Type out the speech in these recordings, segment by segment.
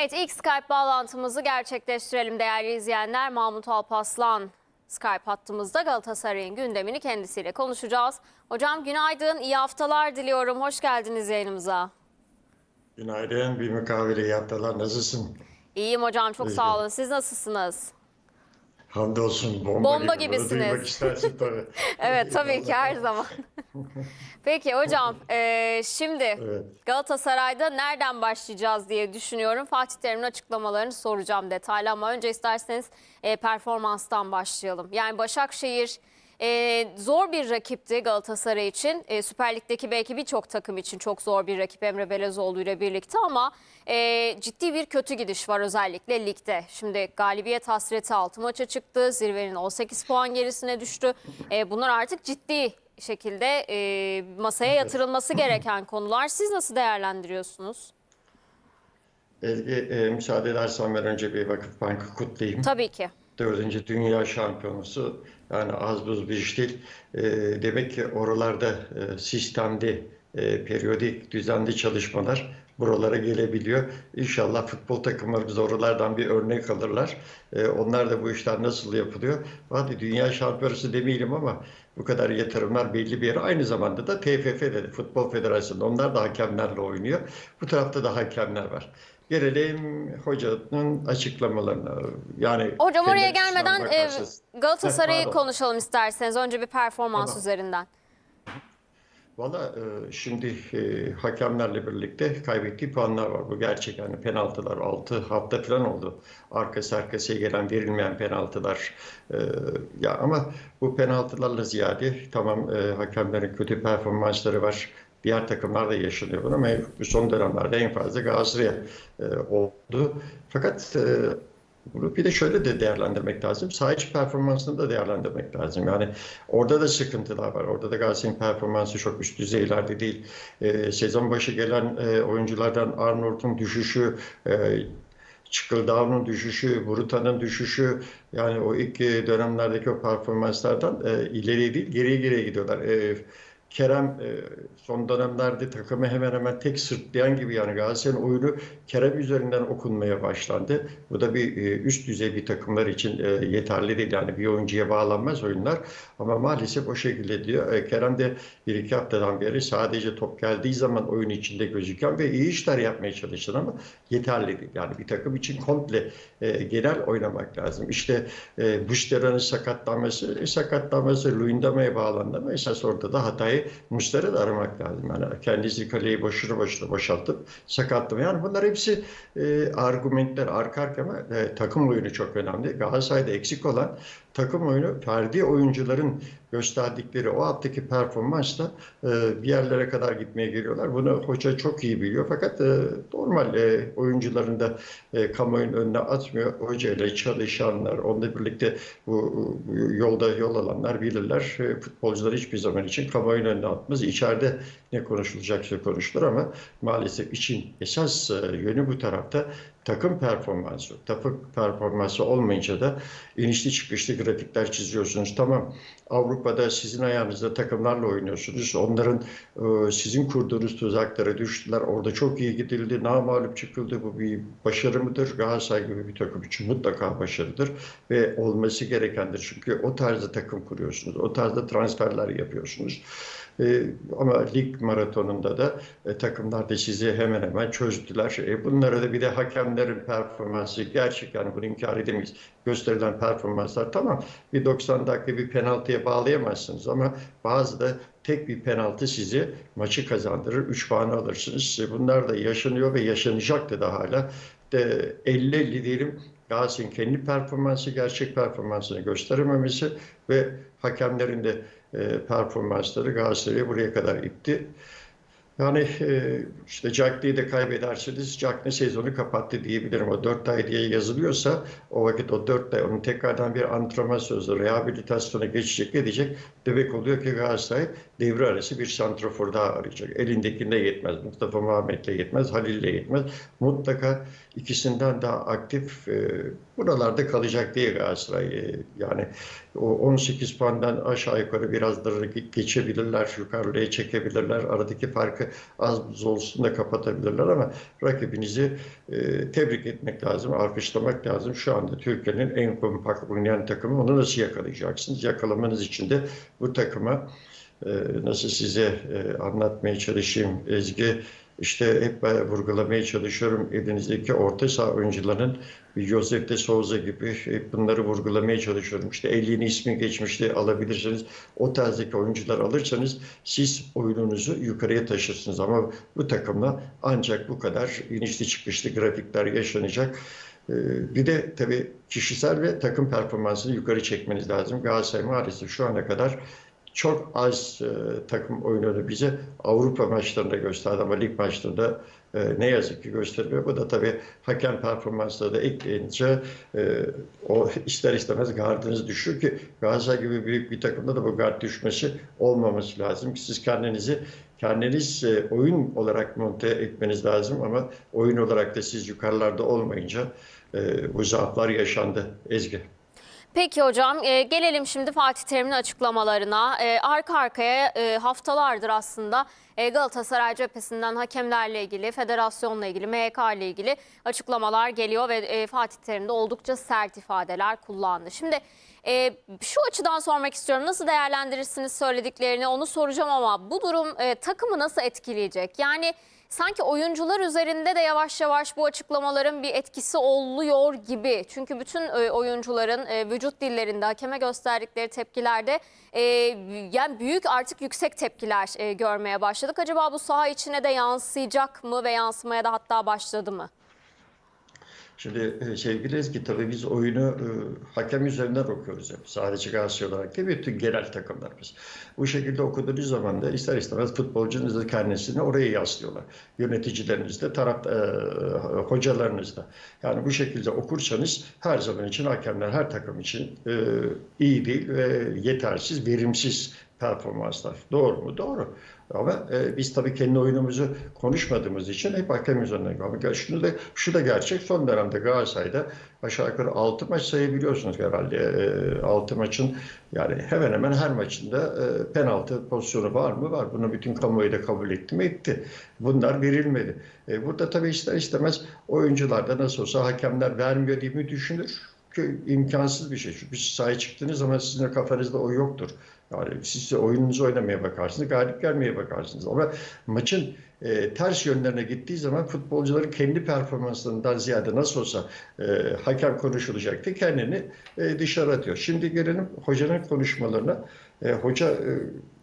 Evet ilk Skype bağlantımızı gerçekleştirelim değerli izleyenler. Mahmut Alpaslan Skype hattımızda Galatasaray'ın gündemini kendisiyle konuşacağız. Hocam günaydın, iyi haftalar diliyorum. Hoş geldiniz yayınımıza. Günaydın, bir mukavele iyi haftalar. Nasılsın? İyiyim hocam, çok İyi. sağ olun. Siz nasılsınız? Hamdolsun, bomba, Bomba gibi. Bunu gibisiniz. duymak istersin tabii. Evet tabii ki her zaman. Peki hocam, eee, şimdi Evet. Galatasaray'da nereden başlayacağız diye düşünüyorum. Fatih Terim'in açıklamalarını soracağım detaylı ama önce isterseniz e, performanstan başlayalım. Yani Başakşehir e, zor bir rakipti Galatasaray için. E, Süper Lig'deki belki birçok takım için çok zor bir rakip Emre Belezoğlu ile birlikte ama e, ciddi bir kötü gidiş var özellikle ligde. Şimdi galibiyet hasreti 6 maça çıktı. Zirvenin 18 puan gerisine düştü. E, bunlar artık ciddi şekilde e, masaya yatırılması gereken konular. Siz nasıl değerlendiriyorsunuz? Ezgi, e, müsaade edersen ben önce bir Vakıf Bank'ı kutlayayım. Tabii ki. Dördüncü Dünya Şampiyonası yani az buz bir iş değil. E, demek ki oralarda e, sistemli, e, periyodik, düzenli çalışmalar buralara gelebiliyor. İnşallah futbol takımlarımız oralardan bir örnek alırlar. E, onlar da bu işler nasıl yapılıyor? Hadi Dünya Şampiyonası demeyelim ama bu kadar yatırımlar belli bir yere. Aynı zamanda da TFF'de, Futbol Federasyonu onlar da hakemlerle oynuyor. Bu tarafta da hakemler var. Gelelim hocanın açıklamalarına. Yani Hocam oraya gelmeden e. Galatasaray'ı konuşalım isterseniz. Önce bir performans Tamam. üzerinden. Valla e, şimdi e, hakemlerle birlikte kaybettiği puanlar var. Bu gerçek yani penaltılar 6 hafta falan oldu. Arkası arkasıya gelen verilmeyen penaltılar. E, ya ama bu penaltılarla ziyade tamam e, hakemlerin kötü performansları var. Diğer takımlar da yaşanıyor bunu ama son dönemlerde en fazla Galatasaray e, oldu. Fakat e, bunu bir de şöyle de değerlendirmek lazım. Saha içi performansını da değerlendirmek lazım. Yani orada da sıkıntılar var. Orada da Galatasaray'ın performansı çok üst düzeylerde değil. Ee, sezon başı gelen e, oyunculardan Arnold'un düşüşü, e, Çıkıldağ'ın düşüşü, Buruta'nın düşüşü yani o ilk e, dönemlerdeki o performanslardan e, ileriye değil geriye geriye gidiyorlar. E, Kerem e, son dönemlerde takımı hemen hemen tek sırtlayan gibi yani Galatasaray'ın oyunu Kerem üzerinden okunmaya başlandı. Bu da bir e, üst düzey bir takımlar için e, yeterli değil. Yani bir oyuncuya bağlanmaz oyunlar. Ama maalesef o şekilde diyor. E, Kerem de bir iki haftadan beri sadece top geldiği zaman oyun içinde gözüken ve iyi işler yapmaya çalışan ama yeterli değil. Yani bir takım için komple e, genel oynamak lazım. İşte e, Buştera'nın sakatlanması, e, sakatlanması Luyendama'ya bağlandı ama esas orada da hatayı Mustera da aramak lazım. Yani kendisi kaleyi boşuna boşuna boşaltıp sakatlama. Yani bunlar hepsi e, argümanlar arka arkaya e, takım oyunu çok önemli. Galatasaray'da eksik olan takım oyunu ferdi oyuncuların gösterdikleri o hattaki performansla e, bir yerlere kadar gitmeye geliyorlar. Bunu hoca çok iyi biliyor. Fakat e, normal e, oyuncuların da e, kamuoyunun önüne atmıyor. Hoca ile çalışanlar, onunla birlikte bu, bu yolda yol alanlar bilirler. E, futbolcular hiçbir zaman için kamuoyunun önüne atmaz. İçeride ne konuşulacaksa konuşulur ama maalesef için esas e, yönü bu tarafta takım performansı. Takım performansı olmayınca da inişli çıkışlı grafikler çiziyorsunuz. Tamam Avrupa'da sizin ayağınızda takımlarla oynuyorsunuz. Onların e, sizin kurduğunuz tuzaklara düştüler. Orada çok iyi gidildi. Namağlup çıkıldı. Bu bir başarı mıdır? Galatasaray gibi bir takım için mutlaka başarıdır. Ve olması gerekendir. Çünkü o tarzda takım kuruyorsunuz. O tarzda transferler yapıyorsunuz. E, ama lig maratonunda da e, takımlar da sizi hemen hemen çözdüler. E, bunlara da bir de hakemlerin performansı gerçekten bunu inkar edemeyiz. Gösterilen performanslar tamam bir 90 dakika bir penaltıya bağlayamazsınız ama bazı da tek bir penaltı sizi maçı kazandırır. 3 puan alırsınız. E, bunlar da yaşanıyor ve yaşanacaktı da hala. De 50-50 diyelim Galatasaray'ın kendi performansı, gerçek performansını gösterememesi ve hakemlerin de performansları Galatasaray'ı buraya kadar itti. Yani e, işte Cagney'i de kaybederseniz Cagney sezonu kapattı diyebilirim. O 4 ay diye yazılıyorsa o vakit o 4 ay onun tekrardan bir antrenman sözü, rehabilitasyona geçecek edecek. Demek oluyor ki Galatasaray devre arası bir santrafor daha arayacak. Elindekinde yetmez. Mustafa Muhammed'le yetmez. Halil'le yetmez. Mutlaka ikisinden daha aktif e, buralarda kalacak diye Galatasaray. E, yani o 18 puandan aşağı yukarı biraz geçebilirler, yukarıya çekebilirler. Aradaki farkı az olsun da kapatabilirler ama rakibinizi e, tebrik etmek lazım, alkışlamak lazım. Şu anda Türkiye'nin en kompakt oynayan takımı. Onu nasıl yakalayacaksınız? Yakalamanız için de bu takıma e, nasıl size e, anlatmaya çalışayım Ezgi işte hep ben vurgulamaya çalışıyorum elinizdeki orta saha oyuncuların Josep de Souza gibi hep bunları vurgulamaya çalışıyorum. İşte 50'nin ismi geçmişti alabilirsiniz. O tarzdaki oyuncular alırsanız siz oyununuzu yukarıya taşırsınız. Ama bu takımla ancak bu kadar inişli çıkışlı grafikler yaşanacak. Ee, Bir de tabii kişisel ve takım performansını yukarı çekmeniz lazım. Galatasaray maalesef şu ana kadar çok az e, takım oyununu bize Avrupa maçlarında gösterdi ama lig maçlarında e, ne yazık ki göstermiyor. Bu da tabii hakem performansları da ekleyince e, o ister istemez gardınız düşüyor ki Galatasaray gibi büyük bir takımda da bu gard düşmesi olmaması lazım. Siz kendinizi kendiniz e, oyun olarak monte etmeniz lazım ama oyun olarak da siz yukarılarda olmayınca e, bu zaaflar yaşandı Ezgi. Peki hocam e, gelelim şimdi Fatih Terim'in açıklamalarına. E, arka arkaya e, haftalardır aslında e, Galatasaray cephesinden hakemlerle ilgili, federasyonla ilgili, MHK ile ilgili açıklamalar geliyor ve e, Fatih Terim de oldukça sert ifadeler kullandı. Şimdi e, şu açıdan sormak istiyorum. Nasıl değerlendirirsiniz söylediklerini onu soracağım ama bu durum e, takımı nasıl etkileyecek? Yani sanki oyuncular üzerinde de yavaş yavaş bu açıklamaların bir etkisi oluyor gibi. Çünkü bütün e, oyuncuların e, vücut dillerinde hakeme gösterdikleri tepkilerde e, yani büyük artık yüksek tepkiler görmeye başladık. Acaba bu saha içine de yansıyacak mı ve yansımaya da hatta başladı mı? Şimdi e, sevgili Ezgi tabii biz oyunu e, hakem üzerinden okuyoruz hep. Sadece Galatasaray olarak değil bütün genel takımlarımız. Bu şekilde okuduğunuz zaman da ister istemez futbolcunuz da kendisini oraya yaslıyorlar. Yöneticileriniz de, taraf, e, hocalarınız da. Yani bu şekilde okursanız her zaman için hakemler her takım için e, iyi değil ve yetersiz, verimsiz performanslar. Doğru mu? Doğru. Ama e, biz tabii kendi oyunumuzu konuşmadığımız için hep hakem üzerinden. Ama şunu da, şu da gerçek. Son dönemde Galatasaray'da aşağı yukarı 6 maç sayabiliyorsunuz herhalde. E, 6 maçın yani hemen hemen her maçında e, penaltı pozisyonu var mı? Var. Bunu bütün kamuoyu da kabul etti mi? Etti. Bunlar verilmedi. E, burada tabii ister istemez oyuncular da nasıl olsa hakemler vermiyor diye mi düşünür? Ki imkansız bir şey. Çünkü siz sahaya çıktığınız zaman sizin kafanızda o yoktur. Yani siz de oyununuzu oynamaya bakarsınız, galip gelmeye bakarsınız. Ama maçın e, ters yönlerine gittiği zaman futbolcuların kendi performanslarından ziyade nasıl olsa e, hakem konuşulacaktı kendini e, dışarı atıyor. Şimdi gelelim hocanın konuşmalarına. E, hoca e,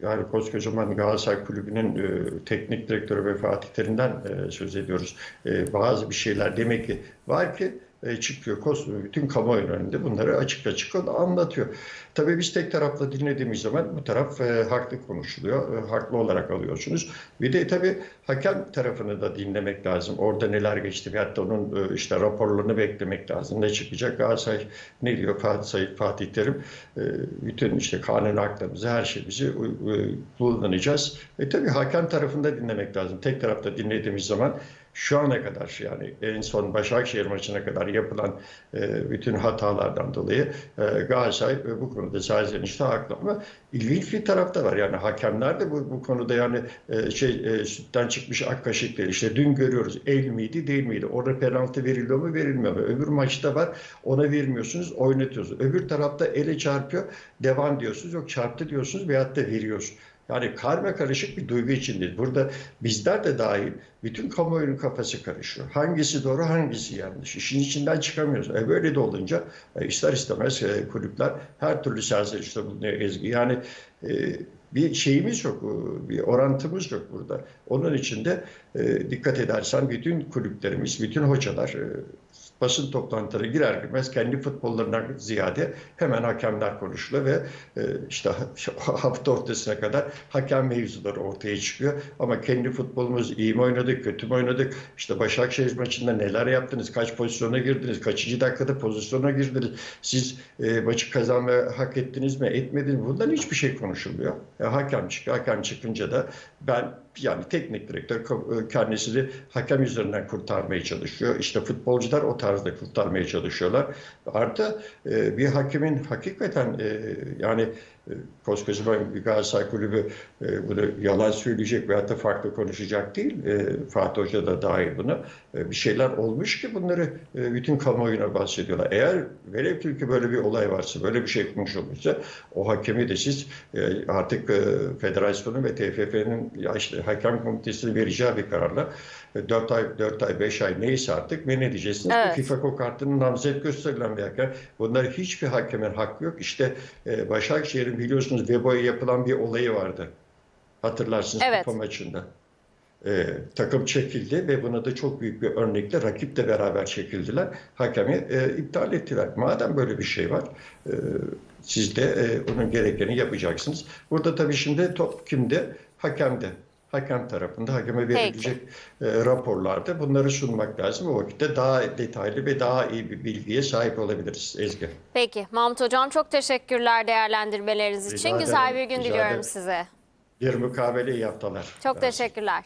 yani koskocaman Galatasaray Kulübü'nün e, teknik direktörü ve Fatih Terim'den e, söz ediyoruz. E, bazı bir şeyler demek ki var ki e, çıkıyor. Kos- Bütün kamuoyu önünde bunları açık açık anlatıyor. Tabii biz tek taraflı dinlediğimiz zaman bu taraf e, haklı konuşuluyor. E, haklı olarak alıyorsunuz. Bir de tabii hakem tarafını da dinlemek lazım. Orada neler geçti da onun e, işte raporlarını beklemek lazım. Ne çıkacak? Galatasaray ne diyor Fatih, Sayın Fatih Terim? E, bütün işte kanun haklarımızı, her şeyimizi u- kullanacağız. E tabii hakem tarafında dinlemek lazım. Tek tarafta dinlediğimiz zaman şu ana kadar yani en son Başakşehir maçına kadar yapılan e, bütün hatalardan dolayı e, Galatasaray e, bu konuda serzenişte haklı ama ilginç bir taraf da var. Yani hakemler de bu, bu konuda yani e, şey e, sütten çıkmış ak kaşık değil. İşte dün görüyoruz el miydi değil miydi? Orada penaltı veriliyor mu verilmiyor mu? Öbür maçta var ona vermiyorsunuz oynatıyorsunuz. Öbür tarafta ele çarpıyor devam diyorsunuz yok çarptı diyorsunuz veyahut da veriyorsunuz. Yani karma karışık bir duygu içindeyiz. Burada bizler de dahil bütün kamuoyunun kafası karışıyor. Hangisi doğru hangisi yanlış. İşin içinden çıkamıyoruz. E böyle de olunca e, ister istemez e, kulüpler her türlü serzenişte bulunuyor Ezgi. Yani e, bir şeyimiz yok, e, bir orantımız yok burada. Onun için de e, dikkat edersen bütün kulüplerimiz, bütün hocalar e, basın toplantıları girer girmez kendi futbollarından ziyade hemen hakemler konuşuluyor ve e, işte hafta ortasına kadar hakem mevzuları ortaya çıkıyor. Ama kendi futbolumuz iyi mi oynadık, kötü mü oynadık? İşte Başakşehir maçında neler yaptınız, kaç pozisyona girdiniz, kaçıncı dakikada pozisyona girdiniz, siz e, maçı kazanmaya hak ettiniz mi, etmediniz mi? Bundan hiçbir şey konuşulmuyor. E, hakem çıkıyor, hakem çıkınca da ben yani teknik direktör e, kendisini hakem üzerinden kurtarmaya çalışıyor. İşte futbolcular o tarzda kurtarmaya çalışıyorlar. Artı e, bir hakemin hakikaten e, yani koskocaman bir Galatasaray Kulübü e, bunu yalan söyleyecek veyahut da farklı konuşacak değil. E, Fatih Hoca da dahil buna. E, bir şeyler olmuş ki bunları e, bütün kamuoyuna bahsediyorlar. Eğer velev ki böyle bir olay varsa, böyle bir şey konuşulmuşsa o hakemi de siz e, artık e, federasyonun ve TFF'nin işte hakem komitesinin vereceği bir kararla 4 ay, 4 ay, 5 ay neyse artık men edeceksiniz. Evet. Bu FIFA ko kartının namzet gösterilen bir hakem. Bunlar hiçbir hakemin hakkı yok. İşte e, Başakşehir'in biliyorsunuz Vebo'ya yapılan bir olayı vardı. Hatırlarsınız Evet. kupa maçında. E, takım çekildi ve buna da çok büyük bir örnekle rakiple beraber çekildiler. Hakemi e, iptal ettiler. Madem böyle bir şey var e, siz de e, onun gerekeni yapacaksınız. Burada tabii şimdi top kimde? Hakemde. Hakem tarafında hakeme verilecek e, raporlarda bunları sunmak lazım. O vakitte daha detaylı ve daha iyi bir bilgiye sahip olabiliriz Ezgi. Peki Mahmut Hocam çok teşekkürler değerlendirmeleriniz Rica için. ederim, Güzel bir gün diliyorum ederim. size. Bir mukabele iyi haftalar. Çok teşekkürler.